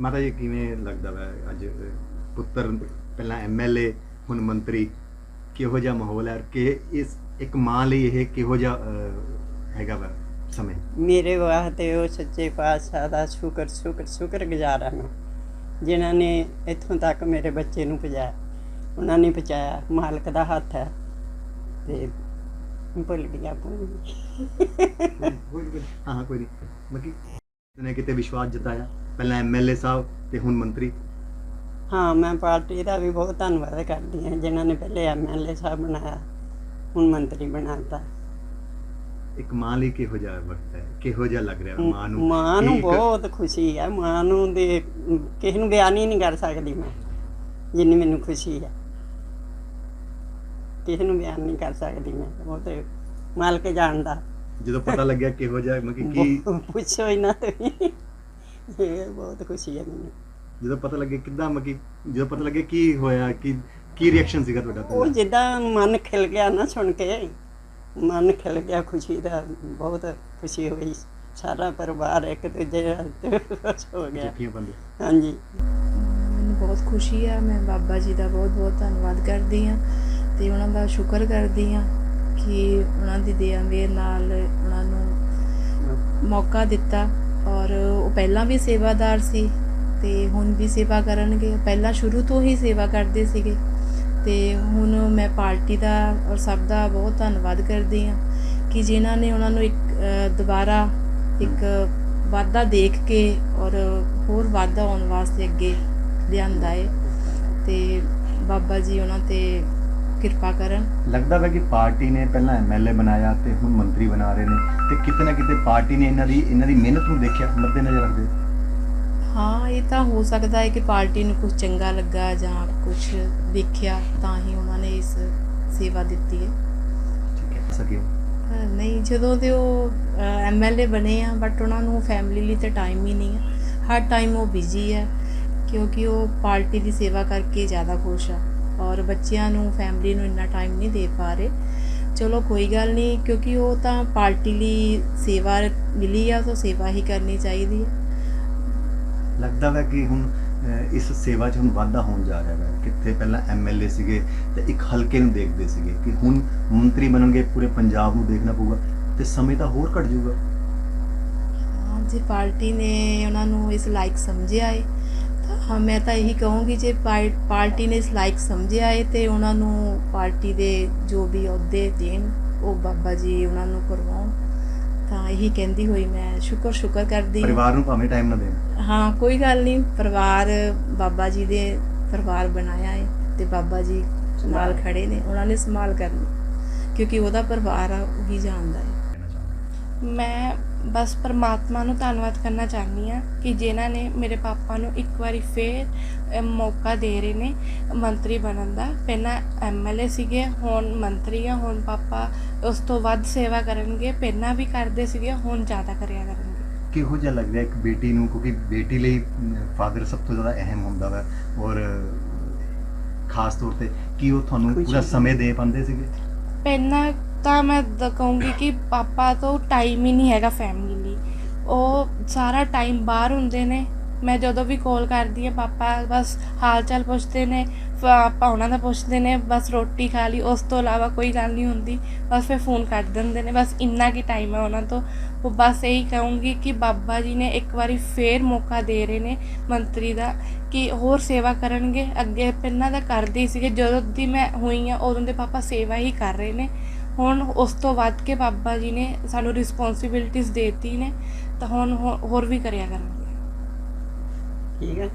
ਮਾਤਾ ਜੀ ਕਿਵੇਂ ਲੱਗਦਾ ਵਾ ਅੱਜ ਪੁੱਤਰ ਪਹਿਲਾਂ ਐਮਐਲਏ ਹੁਣ ਮੰਤਰੀ? ਕਿਹੋ ਜਿਹਾ ਮਾਹੌਲ ਹੈ ਕਿ ਇਸ ਇੱਕ ਮਾਂ ਲਈ ਇਹ ਕਿਹੋ ਜਿਹਾ ਹੈਗਾ ਵਾ ਸਮੇਂ? ਮੇਰੇ ਵਾਸਤੇ ਉਹ ਸੱਚੇ ਪਾਤਸ਼ਾਹ ਦਾ ਸ਼ੁਕਰ ਸ਼ੁਕਰ ਸ਼ੁਕਰ ਗੁਜ਼ਾਰ ਮੈਂ। ਜਿਨ੍ਹਾਂ ਨੇ ਇੱਥੋਂ ਤੱਕ ਮੇਰੇ ਬੱਚੇ ਨੂੰ ਪਹੁੰਚਾਇਆ ਉਹਨਾਂ ਨੇ ਪਹੁੰਚਾਇਆ ਮਾਲਕ ਦਾ ਹੱਥ ਹੈ ਤੇ ਭੁੱਲ ਗਿਆ ਭੁੱਲ ਗਈ। ਹਾਂ ਕੋਈ ਨਹੀਂ ਨੇ ਕਿਤੇ ਵਿਸ਼ਵਾਸ ਜਤਾਇਆ। ਪਹਿਲਾਂ ਐਮਐਲਏ ਸਾਹਿਬ ਤੇ ਹੁਣ ਮੰਤਰੀ। ਹਾਂ ਮੈਂ ਪਾਰਟੀ ਦਾ ਵੀ ਬਹੁਤ ਧੰਨਵਾਦ ਕਰਦੀ ਹਾਂ ਜਿਨ੍ਹਾਂ ਨੇ ਪਹਿਲੇ ਐਮਐਲਏ ਸਾਹਿਬ ਬਣਾਇਆ ਹੁਣ ਮੰਤਰੀ ਬਣਾਤਾ ਇੱਕ ਮਾਂ ਲਈ ਕਿਹੋ ਜਿਹਾ ਵਕਤ ਹੈ ਕਿਹੋ ਜਿਹਾ ਲੱਗ ਰਿਹਾ ਮਾਂ ਨੂੰ? ਮਾਂ ਨੂੰ ਬਹੁਤ ਖੁਸ਼ੀ ਹੈ ਮਾਂ ਨੂੰ ਦੇ ਕਿਸੇ ਨੂੰ ਬਿਆਨ ਹੀ ਨਹੀਂ ਕਰ ਸਕਦੀ ਮੈਂ ਜਿੰਨੀ ਮੈਨੂੰ ਖੁਸ਼ੀ ਹੈ ਕਿਸੇ ਨੂੰ ਬਿਆਨ ਨਹੀਂ ਕਰ ਸਕਦੀ ਮੈਂ ਉਹ ਤੇ ਮਾਲਕ ਜਾਣਦਾ। ਜਦੋਂ ਪਤਾ ਲੱਗਿਆ ਕਿਹੋ ਜਿਹਾ ਮੱਕੀ ਕੀ ਪੁੱਛੋ ਹੀ ਨਾ ਤੁਸੀਂ ਇਹ ਬਹੁਤ ਖੁਸ਼ੀ ਹੈ ਮੈਨੂੰ। ਜਦੋਂ ਪਤਾ ਲੱਗੇ ਕਿੱਦਾਂ ਮੱਕੀ ਜਦੋਂ ਪਤਾ ਲੱਗੇ ਕੀ ਹੋਇਆ ਕੀ ਕੀ ਰਿਐਕਸ਼ਨ ਸੀਗਾ ਤੁਹਾਡਾ ਉਹ? ਜਿੱਦਾਂ ਮਨ ਖਿਲ ਗਿਆ ਨਾ ਸੁਣ ਕੇ ਮਨ ਖਿਲ ਗਿਆ ਖੁਸ਼ੀ ਦਾ ਬਹੁਤ ਖੁਸ਼ੀ ਹੋਈ। ਸਾਰਾ ਪਰਿਵਾਰ ਇੱਕ ਦੂਜੇ ਨਾਲ ਖੁਸ਼ ਹੋ ਗਿਆ। ਹਾਂਜੀ। ਮੈਨੂੰ ਬਹੁਤ ਖੁਸ਼ੀ ਆ ਮੈਂ ਬਾਬਾ ਜੀ ਦਾ ਬਹੁਤ ਬਹੁਤ ਧੰਨਵਾਦ ਕਰਦੀ ਆ ਤੇ ਉਹਨਾਂ ਦਾ ਸ਼ੁਕਰ ਕਰਦੀ ਆ ਕਿ ਉਹਨਾਂ ਦੀ ਦਇਆ ਮੇਰੇ ਨਾਲ ਉਹਨਾਂ ਨੂੰ ਮੌਕਾ ਦਿੱਤਾ ਔਰ ਉਹ ਪਹਿਲਾਂ ਵੀ ਸੇਵਾਦਾਰ ਸੀ ਤੇ ਹੁਣ ਵੀ ਸੇਵਾ ਕਰਨਗੇ। ਪਹਿਲਾਂ ਸ਼ੁਰੂ ਤੋਂ ਹੀ ਸੇਵਾ ਕਰਦੇ ਸੀਗੇ। ਤੇ ਹੁਣ ਮੈਂ ਪਾਰਟੀ ਦਾ ਔਰ ਸਭ ਦਾ ਬਹੁਤ ਧੰਨਵਾਦ ਕਰਦੀ ਆ ਕਿ ਜਿਨ੍ਹਾਂ ਨੇ ਉਹਨਾਂ ਨੂੰ ਇੱਕ ਦੁਬਾਰਾ ਇੱਕ ਵਾਧਾ ਦੇਖ ਕੇ ਔਰ ਹੋਰ ਵਾਧਾ ਆਉਣ ਵਾਸਤੇ ਅੱਗੇ ਲਿਆਂਦਾ ਏ। ਤੇ ਬਾਬਾ ਜੀ ਉਹਨਾਂ ਤੇ ਕਿਰਪਾ ਕਰਨ। ਲੱਗਦਾ ਵਾ ਕਿ ਪਾਰਟੀ ਨੇ ਪਹਿਲਾਂ ਐਮਐਲਏ ਬਣਾਇਆ ਤੇ ਹੁਣ ਮੰਤਰੀ ਬਣਾ ਰਹੇ ਨੇ ਤੇ ਕਿਤੇ ਨਾ ਕਿਤੇ ਪਾਰਟੀ ਨੇ ਇਹਨਾਂ ਦੀ ਇਹਨਾਂ ਦੀ ਮਿਹਨਤ ਨੂੰ ਦੇਖਿਆ ਮੱਦੇ ਨਜ਼ਰ ਰੱਖਦੇ ਹਾਂ ਇਹ ਤਾਂ ਹੋ ਸਕਦਾ ਹੈ ਕਿ ਪਾਰਟੀ ਨੂੰ ਕੁਝ ਚੰਗਾ ਲੱਗਾ ਜਾਂ ਕੁਝ ਵੇਖਿਆ ਤਾਂ ਹੀ ਉਹਨਾਂ ਨੇ ਇਸ ਸੇਵਾ ਦਿੱਤੀ ਹੈ। ਠੀਕ ਹੈ ਸਕਿਓ ਅਹ ਨਹੀਂ ਜਦੋਂ ਦੇ ਉਹ ਐਮਐਲਏ ਬਣੇ ਆ ਬਟ ਉਹਨਾਂ ਨੂੰ ਫੈਮਿਲੀ ਲਈ ਤੇ ਟਾਈਮ ਹੀ ਨਹੀਂ ਹੈ। ਹਰ ਟਾਈਮ ਉਹ ਬਿਜ਼ੀ ਹੈ ਕਿਉਂਕਿ ਉਹ ਪਾਰਟੀ ਦੀ ਸੇਵਾ ਕਰਕੇ ਜ਼ਿਆਦਾ ਖੁਸ਼ ਆ। ਔਰ ਬੱਚਿਆਂ ਨੂੰ ਫੈਮਿਲੀ ਨੂੰ ਇੰਨਾ ਟਾਈਮ ਨਹੀਂ ਦੇ ਪਾ ਰਹੇ। ਚਲੋ ਕੋਈ ਗੱਲ ਨਹੀਂ ਕਿਉਂਕਿ ਉਹ ਤਾਂ ਪਾਰਟੀ ਲਈ ਸੇਵਾ ਮਿਲੀ ਆ ਤਾਂ ਸੇਵਾ ਹੀ ਕਰਨੀ ਚਾਹੀਦੀ ਹੈ। ਲੱਗਦਾ ਵਾ ਕਿ ਹੁਣ ਇਸ ਸੇਵਾ 'ਚ ਹੁਣ ਵਾਧਾ ਹੋਣ ਜਾ ਰਿਹਾ ਹੈ ਕਿੱਥੇ ਪਹਿਲਾਂ ਐਮਐਲਏ ਸੀਗੇ ਤੇ ਇੱਕ ਹਲਕੇ ਨੂੰ ਦੇਖਦੇ ਸੀਗੇ ਕਿ ਹੁਣ ਮੰਤਰੀ ਬਣਨਗੇ ਪੂਰੇ ਪੰਜਾਬ ਨੂੰ ਦੇਖਣਾ ਪਊਗਾ ਤੇ ਸਮੇਂ ਤਾਂ ਹੋਰ ਘਟ ਜਾਊਗਾ। ਹਾਂ ਜੇ ਪਾਰਟੀ ਨੇ ਉਹਨਾਂ ਨੂੰ ਇਸ ਲਾਇਕ ਸਮਝਿਆ ਹੈ ਹਾਂ ਮੈਂ ਤਾਂ ਇਹੀ ਕਹੂੰਗੀ ਜੇ ਪਾਰ- ਪਾਰਟੀ ਨੇ ਇਸ ਲਾਇਕ ਸਮਝਿਆ ਹੈ ਤੇ ਉਹਨਾਂ ਨੂੰ ਪਾਰਟੀ ਦੇ ਜੋ ਵੀ ਅਹੁਦੇ ਦੇਣ ਉਹ ਬਾਬਾ ਜੀ ਉਹਨਾਂ ਨੂੰ ਕਰਵਾਉਣ ਤਾਂ ਇਹੀ ਕਹਿੰਦੀ ਹੋਈ ਮੈਂ ਸ਼ੁਕਰ ਸ਼ੁਕਰ ਕਰਦੀ ਹਾਂ। ਪਰਿਵਾਰ ਨੂੰ ਭਾਵੇਂ ਟਾਈਮ ਨਾ ਦੇਣ। ਹਾਂ ਕੋਈ ਗੱਲ ਨਹੀਂ ਪਰਿਵਾਰ ਬਾਬਾ ਜੀ ਦੇ ਪਰਿਵਾਰ ਬਣਾਇਆ ਹੈ ਤੇ ਬਾਬਾ ਜੀ ਨਾਲ ਖੜੇ ਨੇ ਉਹਨਾਂ ਨੇ ਸੰਭਾਲ ਕਰਨੀ ਕਿਉਂਕਿ ਉਹਦਾ ਪਰਿਵਾਰ ਆ ਉਹੀ ਜਾਣਦਾ ਹੈ ਮੈਂ ਬਸ ਪਰਮਾਤਮਾ ਨੂੰ ਧੰਨਵਾਦ ਕਰਨਾ ਚਾਹੁੰਦੀ ਆ ਕਿ ਜਿਨ੍ਹਾਂ ਨੇ ਮੇਰੇ ਪਾਪਾ ਨੂੰ ਇੱਕ ਵਾਰੀ ਫੇਰ ਮੌਕਾ ਦੇ ਰਹੇ ਨੇ ਮੰਤਰੀ ਬਣਨ ਦਾ। ਪਹਿਲਾਂ ਐਮਐਲਏ ਸੀਗੇ ਹੁਣ ਮੰਤਰੀ ਆ ਹੁਣ ਪਾਪਾ ਉਸ ਤੋਂ ਵੱਧ ਸੇਵਾ ਕਰਨਗੇ ਪਹਿਲਾਂ ਵੀ ਕਰਦੇ ਸੀਗੇ ਹੁਣ ਜ਼ਿਆਦਾ ਕਰਿਆ ਕਰਨਗੇ। ਕਿਹੋ ਜਿਹਾ ਲੱਗ ਰਿਹਾ ਇੱਕ ਬੇਟੀ ਨੂੰ? ਕਿਉਂਕਿ ਬੇਟੀ ਲਈ ਫਾਦਰ ਸਭ ਤੋਂ ਜ਼ਿਆਦਾ ਅਹਿਮ ਹੁੰਦਾ ਵਾ। ਔਰ ਖਾਸ ਤੌਰ ਤੇ ਕੀ ਉਹ ਤੁਹਾਨੂੰ ਪੂਰਾ। ਸਮੇਂ ਦੇ ਪਾਉਂਦੇ ਸੀਗੇ? ਪਹਿਲਾਂ ਤਾਂ ਮੈਂ ਦ- ਕਹੂੰਗੀ ਕਿ ਪਾਪਾ ਤੋਂ ਟਾਈਮ ਹੀ ਨਹੀਂ ਹੈਗਾ ਫੈਮਿਲੀ ਲਈ। ਉਹ ਸਾਰਾ ਟਾਈਮ ਬਾਹਰ ਹੁੰਦੇ ਨੇ। ਮੈਂ ਜਦੋਂ ਵੀ ਕਾਲ ਕਰਦੀ ਹਾਂ, ਪਾਪਾ ਬਸ ਹਾਲ ਚਾਲ ਪੁੱਛਦੇ ਨੇ, ਫ- ਆਪਾਂ ਉਹਨਾਂ ਦਾ ਪੁੱਛਦੇ ਨੇ, ਬਸ ਰੋਟੀ ਖਾ ਲਈ, ਉਸ ਤੋਂ ਇਲਾਵਾ ਕੋਈ ਗੱਲ ਨਹੀਂ ਹੁੰਦੀ। ਬਸ ਫਿਰ ਫੋਨ ਕੱਟ ਦਿੰਦੇ ਨੇ, ਬਸ ਇੰਨਾ ਕੀ ਟਾਈਮ ਹੈ ਉਹਨਾਂ ਤੋਂ। ਉਹ ਬਸ ਇਹੀ ਕਹੂੰਗੀ ਕਿ ਬਾਬਾ ਜੀ ਨੇ ਇੱਕ ਵਾਰੀ ਫੇਰ ਮੌਕਾ ਦੇ ਰਹੇ ਨੇ ਮੰਤਰੀ ਦਾ ਕਿ ਹੋਰ ਸੇਵਾ ਕਰਨਗੇ। ਅੱਗੇ ਪਹਿਲਾਂ ਤਾਂ ਕਰਦੇ ਹੀ ਸੀਗੇ। ਜਦੋਂ ਦੀ ਮੈਂ ਹੋਈ ਆ ਉਦੋਂ ਦੇ ਪਾਪਾ ਸੇਵਾ ਹੀ ਕਰ ਰਹੇ ਨੇ। ਹੁਣ ਉਸ ਤੋਂ ਵੱਧ ਕੇ ਬਾਬਾ ਜੀ ਨੇ ਸਾਨੂੰ ਰਿਸਪੌਂਸਿਬਿਲਟੀਆਂ ਦੇਤੀ ਨੇ, ਤਾਂ ਹੁਣ ਹੋ- ਹੋਰ ਵੀ ਕਰਿਆ ਕਰਾਂਗੇ ਠੀਕ ਹੈ।